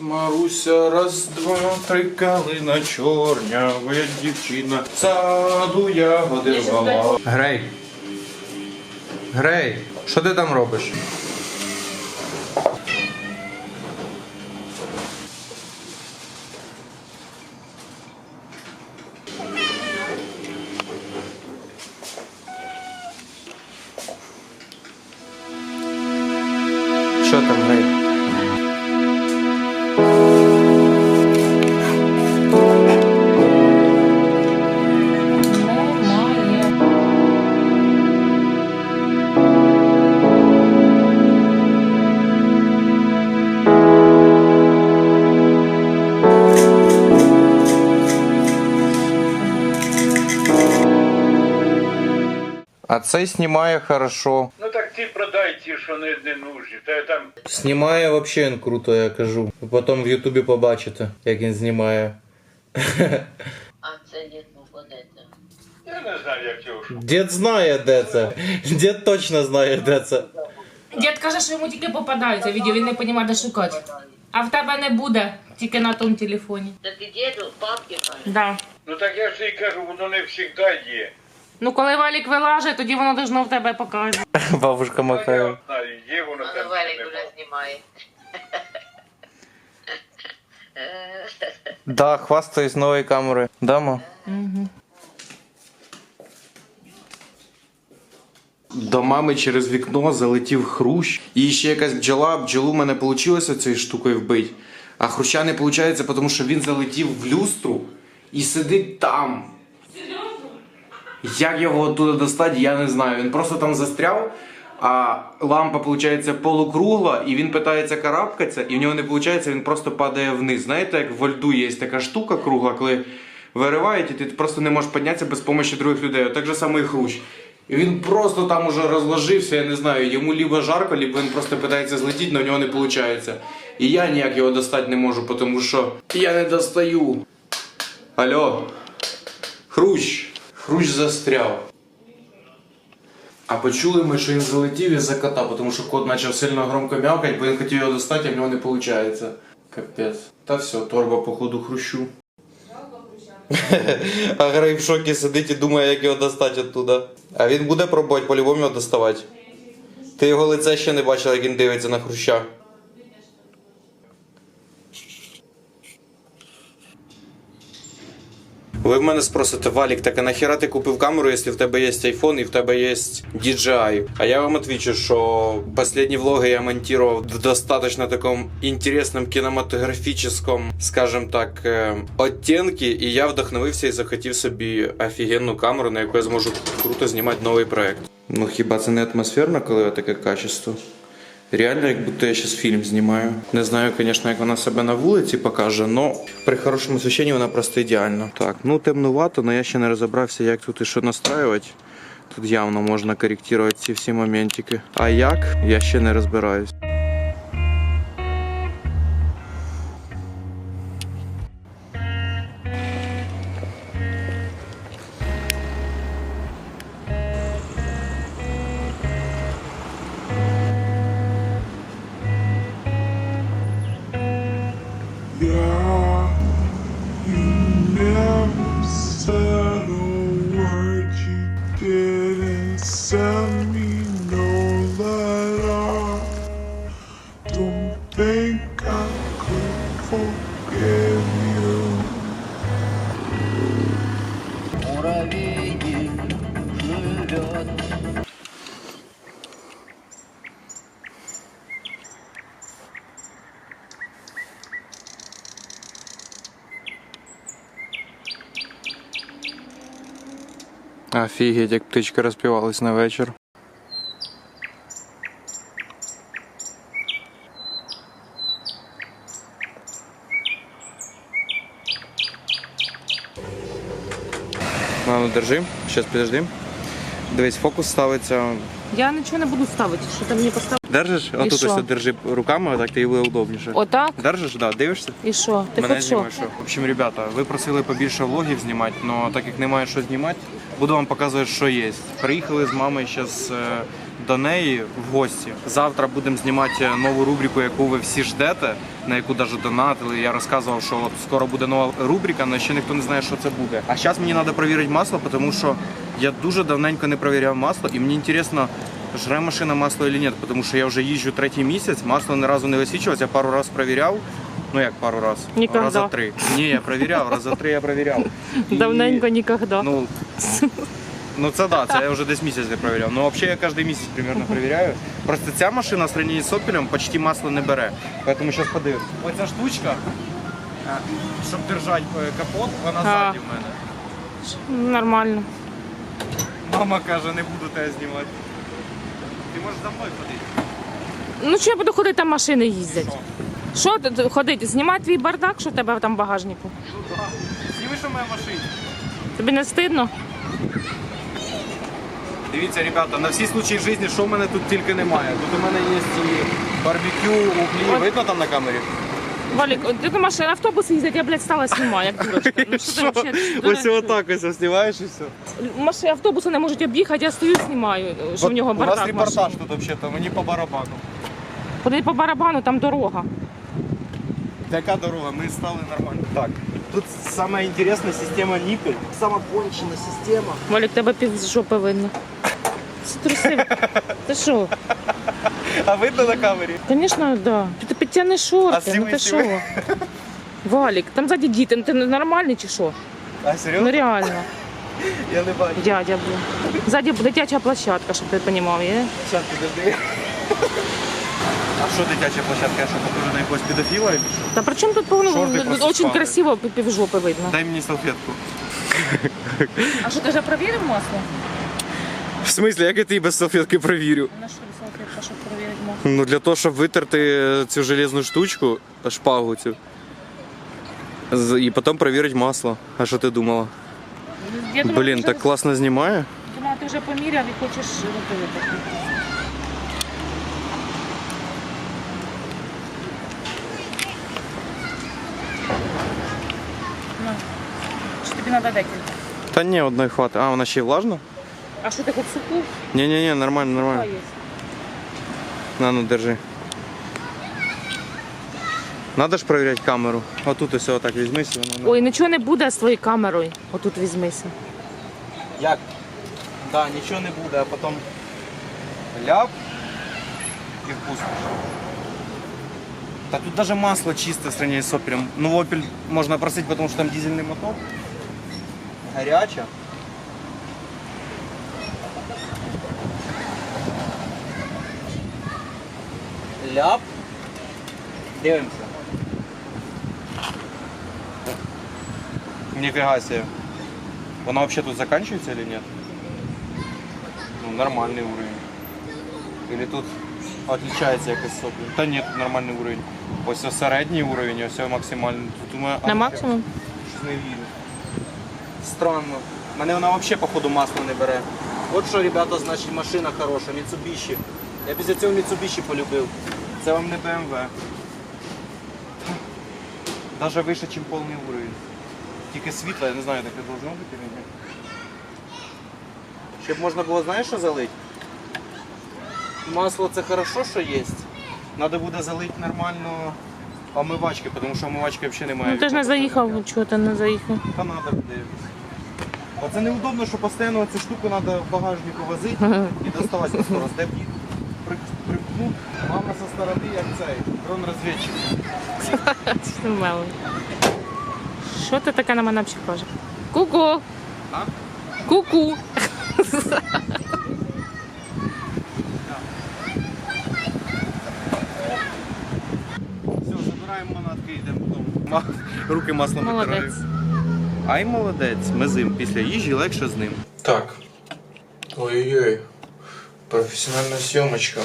Маруся, раз, два, три калина чорнявая дівчина. Саду ягоди рвала. Грей. Грей, що ти там робиш? А цей знімає хорошо. Ну так ти продай ті, що не, не нужні. Та там Знімає вообще він круто, я кажу. Ви Потім в Ютубі побачите, як він знімає. А це дід попадеться. я не знаю, як цього шукати. Дід знає, де це. Дід точно знає, де це. Дід каже, що йому тільки попадаються відео, він не розуміє, де шукати. А в тебе не буде, тільки на тому телефоні. Та ти діду, папки кажеш. Да. Ну так я ж і кажу, воно не завжди є. Ну коли валік вилаже, тоді воно должно в тебе показати. Бабушка махає. є воно там. Валік вже знімає. Да, хвастаюсь новою камерою. Дама. Угу. До мами через вікно залетів хрущ. І ще якась бджола, бджолу в мене вийшло цією штукою вбити. А хруща не виходить, тому що він залетів в люстру і сидить там. Як його оттуда достати, я не знаю. Він просто там застряв, а лампа, виходить, полукругла, і він питається карабкатися, і в нього не виходить, він просто падає вниз. Знаєте, як во льду є така штука кругла, коли виривають, і ти просто не можеш піднятися без допомоги других людей. Так же само і хрущ. І він просто там уже розложився, я не знаю, йому либо жарко, либо він просто питається злетіти, але в нього не виходить. І я ніяк його достати не можу, тому що я не достаю. Алло. Хрущ. Хрущ застряв. А почули ми, що він залетів із-за кота, тому що кот почав сильно громко м'явкати, бо він хотів його достати, а в нього не виходить. Капець. Та все, торба походу хрущу. А Грей в шокі сидить і думає, як його достати оттуда. А він буде пробувати по-любому його доставати. Ти його лице ще не бачила, як він дивиться на хруща. Ви в мене спросите, Валік, так а нахіра ти купив камеру, якщо в тебе є iPhone і в тебе є DJI? А я вам отвечу, що последні влоги я монтував в достаточно таком интересном кинематографічному, скажем так, е, оттенки, і я вдохновився і захотів собі офігенну камеру, на яку я зможу круто знімати новий проект. Ну хіба це не атмосферно, коли таке качество? Реально, як будто я зараз фільм знімаю. Не знаю, звісно, як вона себе на вулиці покаже, але при хорошому освіщенні вона просто ідеальна. Так, ну темнувато, але я ще не розібрався, як тут і що настраювати. Тут явно можна коректувати ці всі моментики. А як, я ще не розбираюсь. Forgive you. Офігеть, як птички розпівались на вечір. Ладно, держи, зараз підожди. Дивись, фокус ставиться. Я нічого не буду ставити, що ти мені поставив. Держиш? Отут що? ось держи руками, так тобі буде удобніше. Отак? Держиш, да, дивишся? І що? Ти Мене хоч що? знімаєш. що? В общем, ребята, ви просили побільше влогів знімати, але так як немає що знімати, буду вам показувати, що є. Приїхали з мамою зараз до неї в гості. Завтра будемо знімати нову рубрику, яку ви всі ждете, на яку навіть донатили. Я розказував, що от скоро буде нова рубрика, але ще ніхто не знає, що це буде. А зараз мені треба перевірити масло, тому що я дуже давненько не перевіряв масло, і мені цікаво, жре машина масло чи ні, тому що я вже їжджу третій місяць, масло ні разу не висвічувалось, я пару разів перевіряв. Ну як пару раз? Ніколи. Раза три. Ні, я перевіряв, раза три я перевіряв. І- Давненько ніколи. Ну, ну це да, це я вже десь місяць не перевіряв. Ну взагалі я кожен місяць примерно перевіряю. Просто ця машина в сравненні з Opel почти масло не бере. Поэтому зараз подивимось. Оця штучка, е, щоб держати е, капот, вона ззаді в мене. Нормально. Мама каже, не буду тебе знімати. Ти можеш за мною ходити. Ну що я буду ходити, там машини їздять. Що тут ходити? Знімати твій бардак, що в тебе там в багажнику? Зніми, що в моя машині. Тобі не стидно? Дивіться, ребята, на всі случаї життя, що в мене тут тільки немає. Тут у мене є і барбекю, углі. Видно там на камері? Валік, от ти машина, автобус їздить, я, блядь, стала знімаю, як дурочка. Ну що ти вообще Ось дурак? отак ось знімаєш і все. Машини, автобуси не можуть об'їхати, я стою знімаю, що в нього У нас бардак репортаж машини. тут взагалі, мені по барабану. Ходи по барабану, там дорога. Така дорога, ми стали нормально. Так, тут саме інтересна система Ніпель. Сама кончена система. Валік, тебе пів з жопи видно. Струсив. Ти що? А видно на камері? Звісно, да. Ти підтягни шорти, А ну ти сіли? що? Валік, там ззаді діти, ну ти нормальний чи що? А Ну серйозно? реально, Я не бачу. дядя був. Ззаді дитяча площадка, щоб ти розумів, є? Зараз підожди. А що дитяча площадка, я що похоже на якогось педофіла? чи що? Та при чому тут повно Шорти просто дуже спали. красиво пів- півжопи видно. Дай мені салфетку. А що ти вже провірив масло? В смислі, як я ти без салфетки провірю? На що салфетка, щоб провірити масло? Ну для того, щоб витерти цю железну штучку, шпагу цю. З- І потім перевірити масло. А що ти думала? Я думала, Блін, ти так вже- класно знімає. Думала, ти вже поміряв і хочеш робити. Ну, Чи тобі треба декілька? Та ні, одної хватить. А, вона ще й влажна? А ти хоч суху? Ні-ні-ні, нормально, нормально. На, ну держи. Надо ж перевіряти камеру. Отут ось отак візьмися. Воно... Ой, нічого не буде з твоєю камерою. Отут візьмися. Як? Да, нічого не буде, а потім ляп і впустиш. Та тут даже масло чисте в сравнении з Opel. Ну, Opel можна просити, тому що там дизельний мотор. Гаряча. Ляп. Дивимося. Нифига себе. Она вообще тут заканчивается или нет? Ну, нормальный уровень. Или тут отличается якось сопли? Та ні, тут нормальний уровень. Ось ось середній уровень, ось ось максимальний. Тут у мене На максимум? Щось не вірю. Странно. Мене вона взагалі походу масло не бере. От що, ребята, значить машина хороша, Mitsubishi. Я після цього Mitsubishi полюбив. Це вам не BMW. Даже вище, ніж повний уровень. Тільки світло, я не знаю, таке должно бути чи ні. Щоб можна було, знаєш, що залити? Масло це хорошо, що є. Треба буде залити нормально омивачки, тому що омивачки взагалі немає. Ну ти ж не заїхав, чого ти не заїхав. Та треба буде. Оце неудобно, що постійно цю штуку треба в багажнику возити і доставати на скорость. Де б їх при- припнув, мама зі сторони, як цей, дрон розвідчик. Що мелий? Що ти таке на мене кажеш? Ку-ку! Ку-ку! Все, забираємо манатки і йдемо додому. Руки маслом витираю. Ай молодець, ми зим. Після їжі легше з ним. Так. Ой-ой-ой. Професіональна зйомочка.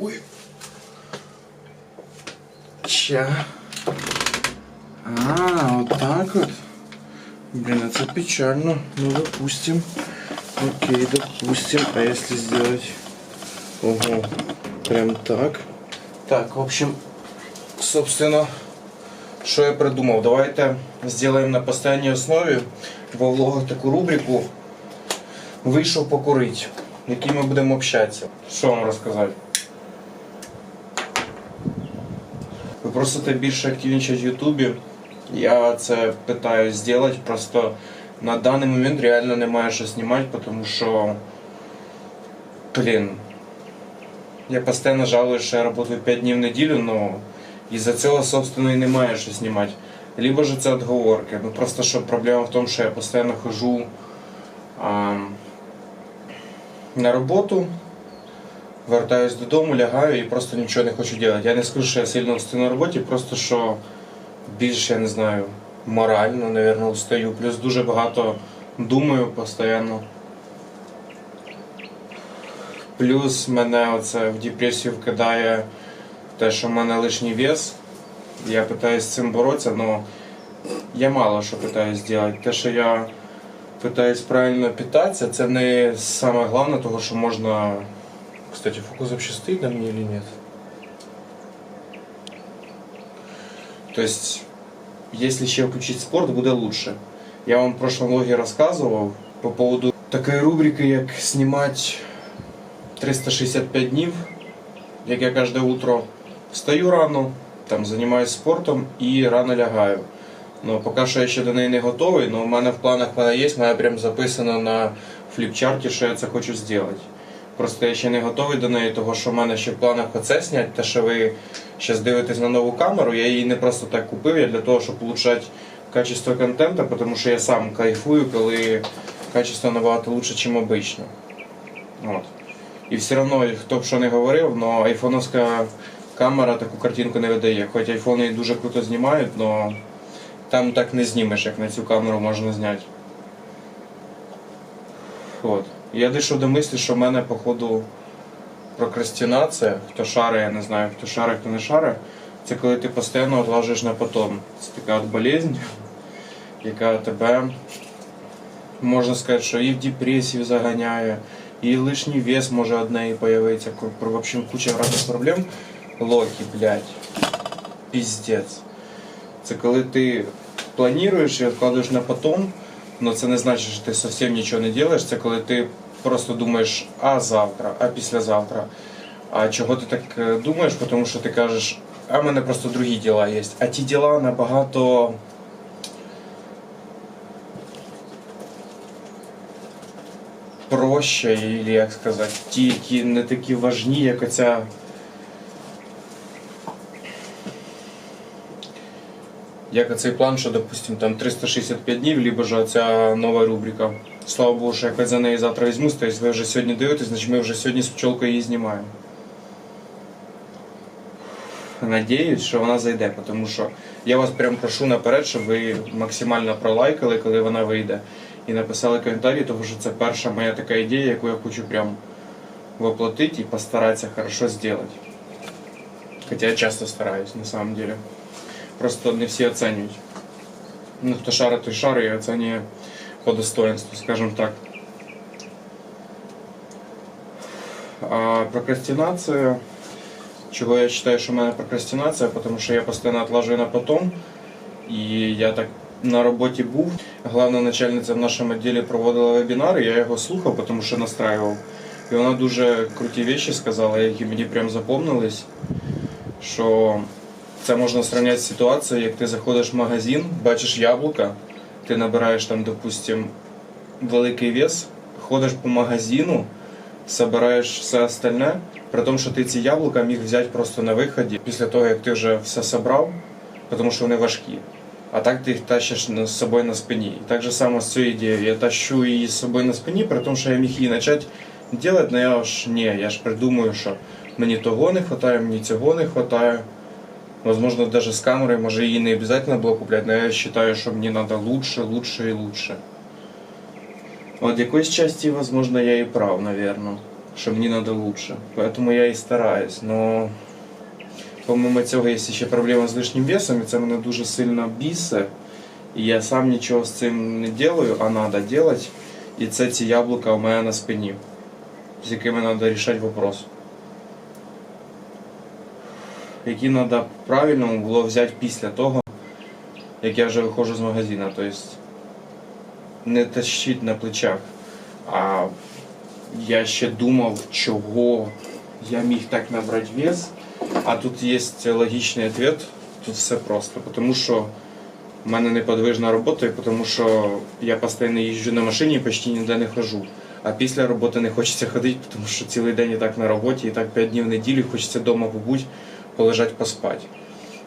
Ой. Ща. А, вот так вот. Блин, это печально. Ну, допустим. Окей, допустим. А если сделать... Ого. Прям так. Так, в общем, собственно, що я придумав? Давайте зробимо на постійній основі во влогах таку рубрику Вийшов покурити. в якій ми будемо общатися. Що вам розказати? Ви просите більше активнічати в Ютубі. Я це питаю зробити, просто на даний момент реально немає що знімати, тому що, блін, я постійно жалуюсь, що я працюю 5 днів в неділю, але із-за цього, собственно, і немає що знімати. Либо же це отговорки. Ну просто що проблема в тому, що я постійно хожу а, на роботу, вертаюсь додому, лягаю і просто нічого не хочу робити. Я не скажу, що я сильно устаю на роботі, просто що більше, я не знаю, морально, напевно, устаю. Плюс дуже багато думаю постійно. Плюс мене оце в депресію вкидає те, що в мене лишній вес. Я питаюсь з цим боротися, але я мало що питаюсь зробити. Те, що я питаюсь правильно питатися, це не саме головне, того, що можна. Кстати, фокус вообще стоит на мне или нет? То есть, если ще включить спорт, буде лучше. Я вам в прошлом влогі розказував по поводу такої рубрики, як знімати 365 днів, як я кожне утро встаю рано, там займаюся спортом і рано лягаю. Ну, поки що я ще до неї не готовий, але в мене в планах вона є, в мене прям записано на фліпчарті, що я це хочу зробити. Просто я ще не готовий до неї, тому що в мене ще в планах оце зняти, те, що ви зараз дивитесь на нову камеру, я її не просто так купив, я для того, щоб улучшати качество контенту, тому що я сам кайфую, коли качество набагато лучше, ніж обично. От. І все одно, хто б що не говорив, але айфоновська камера таку картинку не видає. Хоч айфони дуже круто знімають, але там так не знімеш, як на цю камеру можна зняти. От. Я дійшов до мислі, що в мене, походу, прокрастинація, хто шари, я не знаю, хто шари, хто не шари, це коли ти постійно відложиш на потом. Це така от болезнь, яка тебе, можна сказати, що і в депресію заганяє, і лишній вес може від неї появитися. В общем, куча разних проблем. Локі, блядь. Піздець. Це коли ти плануєш і відкладаєш на потом, але це не значить, що ти зовсім нічого не робиш. Це коли ти просто думаєш, а завтра, а післязавтра. А чого ти так е, думаєш? Тому що ти кажеш, а в мене просто другі діла є. А ті діла набагато. Проще, як сказати, ті, які не такі важні, як оця як оцей план, що, допустим, там 365 днів, либо ж ця нова рубрика. Слава Богу, що якось за неї завтра візьмусь, тобто ви вже сьогодні дивитесь, значить ми вже сьогодні з пчолкою її знімаємо. Надіюсь, що вона зайде, тому що я вас прям прошу наперед, щоб ви максимально пролайкали, коли вона вийде, і написали коментарі, тому що це перша моя така ідея, яку я хочу прям воплотити і постаратися хорошо зробити. Хоча я часто стараюсь, на самом деле. Просто не всі оцінюють. Ну, хто шарить, той шарить і оцінює по достоинству, скажем так. А прокрастинація. Чого я считаю, що в мене прокрастинація, тому що я постійно відлажую на потом. І я так на роботі був. Главна начальниця в нашому відділі проводила вебінар, і я його слухав, тому що настраював. І вона дуже круті речі сказала, які мені прям запомнились, що це можна сравняти з ситуацією, як ти заходиш в магазин, бачиш яблука, ти набираєш там, допустим, великий вес, ходиш по магазину, собираєш все остальне, при тому, що ти ці яблука міг взяти просто на виході після того, як ти вже все собрав, тому що вони важкі. А так ти їх тащиш з собою на спині. І так же само з цією ідеєю. Я тащу її з собою на спині, при тому, що я міг її почати робити, але я ж ні, я ж придумаю, що мені того не вистачає, мені цього не вистачає. Возможно, даже с камерой, может, ей не обязательно было куплять, но я считаю, что мне надо лучше, лучше и лучше. Вот якоїсь части, возможно, я и прав, наверное, що мені надо лучше. Поэтому я і стараюсь. Но помимо цього є ще проблема з лишнім весом, і це мене дуже сильно бісить. І я сам нічого з цим не делаю, а надо делать. І це ці яблука у мене на спині, з якими треба рішати вопрос які треба правильно було взяти після того, як я вже виходжу з магазину. Тобто не тащити на плечах, а я ще думав, чого я міг так набрати вес. А тут є логічний відповідь, тут все просто. Тому що в мене неподвижна робота, тому що я постійно їжджу на машині і почти ніде не хожу. А після роботи не хочеться ходити, тому що цілий день і так на роботі, і так 5 днів в неділю хочеться вдома побути, полежати, поспати.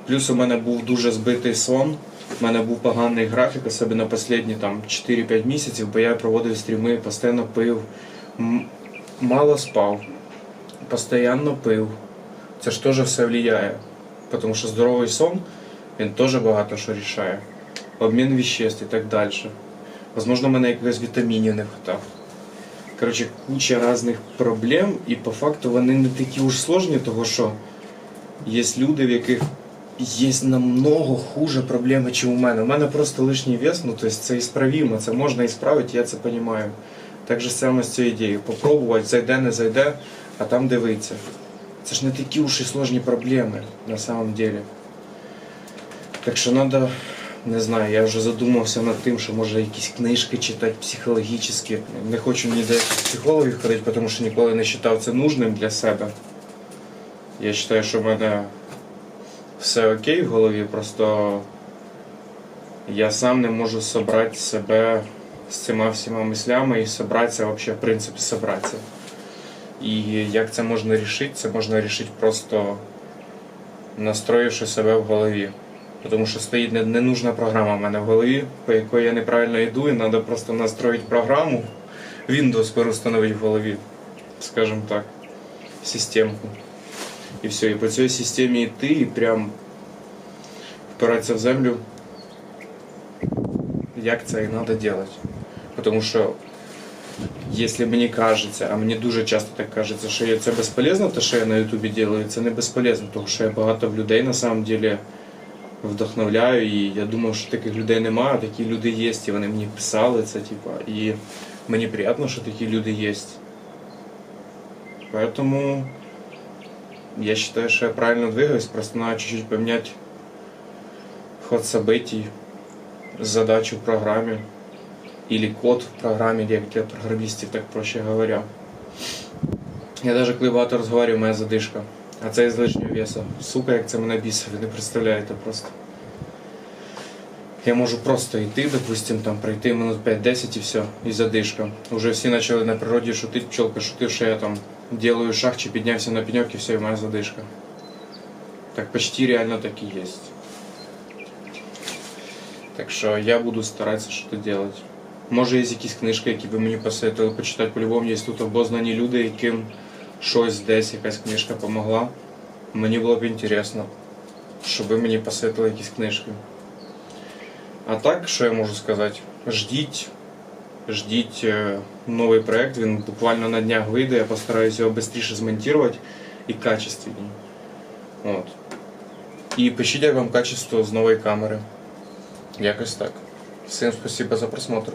Плюс у мене був дуже збитий сон. У мене був поганий графік, особливо останні там 4-5 місяців, бо я проводив стріми, постійно пив, мало спав, постійно пив. Це ж теж все впливає. Тому що здоровий сон, він теж багато що рішає. Обмін веществ і так далі. Возможно, мене якихось вітамінів не вистачав. Коротше, куча різних проблем, і по факту вони не такі уж сложні, тому що є люди, в яких є намного хуже проблеми, ніж у мене. У мене просто лишній вес, ну тобто це ісправимо, це можна ісправити, я це розумію. Так же само з цією ідеєю. Попробувати, зайде, не зайде, а там дивитися. Це ж не такі уж і сложні проблеми на самом деле. Так що треба, не знаю, я вже задумався над тим, що може якісь книжки читати психологічні. Не хочу ніде психологів ходити, тому що ніколи не вважав це нужним для себе. Я вважаю, що в мене все окей в голові, просто я сам не можу зібрати себе з цими всіма мислями і зібратися, взагалі, в принципі, зібратися. І як це можна рішити? Це можна рішити просто настроївши себе в голові. Тому що стоїть не- ненужна програма в мене в голові, по якій я неправильно йду, і треба просто настроїти програму, Windows переустановити в голові, скажімо так, системку. І все, і по цій системі йти і прям впиратися в землю, як це і треба робити. Тому що Если мені кажеться, а мені дуже часто так кажеться, що це безполезно, те, що я на Ютубі делаю, це не безполезно, тому що я багато людей на самом деле вдохновляю, і я думав, що таких людей немає, а такі люди є, і вони мені писали це, типа, і мені приємно, що такі люди є. Поэтому я считаю, что я правильно двигаюсь, просто надо чуть-чуть поменять ход событий, задачу в программе или код в программе, як для програмістів, так проще говоря. Я даже коли багато моя задишка. А це із лишнього веса. Сука, як це мене бісить, ви не представляєте просто. Я можу просто йти, допустим, там пройти минут 5-10 і все, і задишка. Уже всі почали на природі шутити, пчелка шутив, що я там делаю шаг чи піднявся на пеньок і все, і моя задишка. Так почти реально так і є. Так що я буду старатися щось робити. Може, є якісь книжки, які ви мені посоветували почитати. По-любому є тут обознані люди, яким щось десь, якась книжка допомогла. Мені було б інтересно, щоб ви мені посоветували якісь книжки. А так, що я можу сказати? Ждіть, ждіть е, новий проект, він буквально на днях вийде, я постараюся його швидше змонтувати і качественні. От. І пишіть як вам качество з нової камери. Якось так. Всім спасибо за просмотр.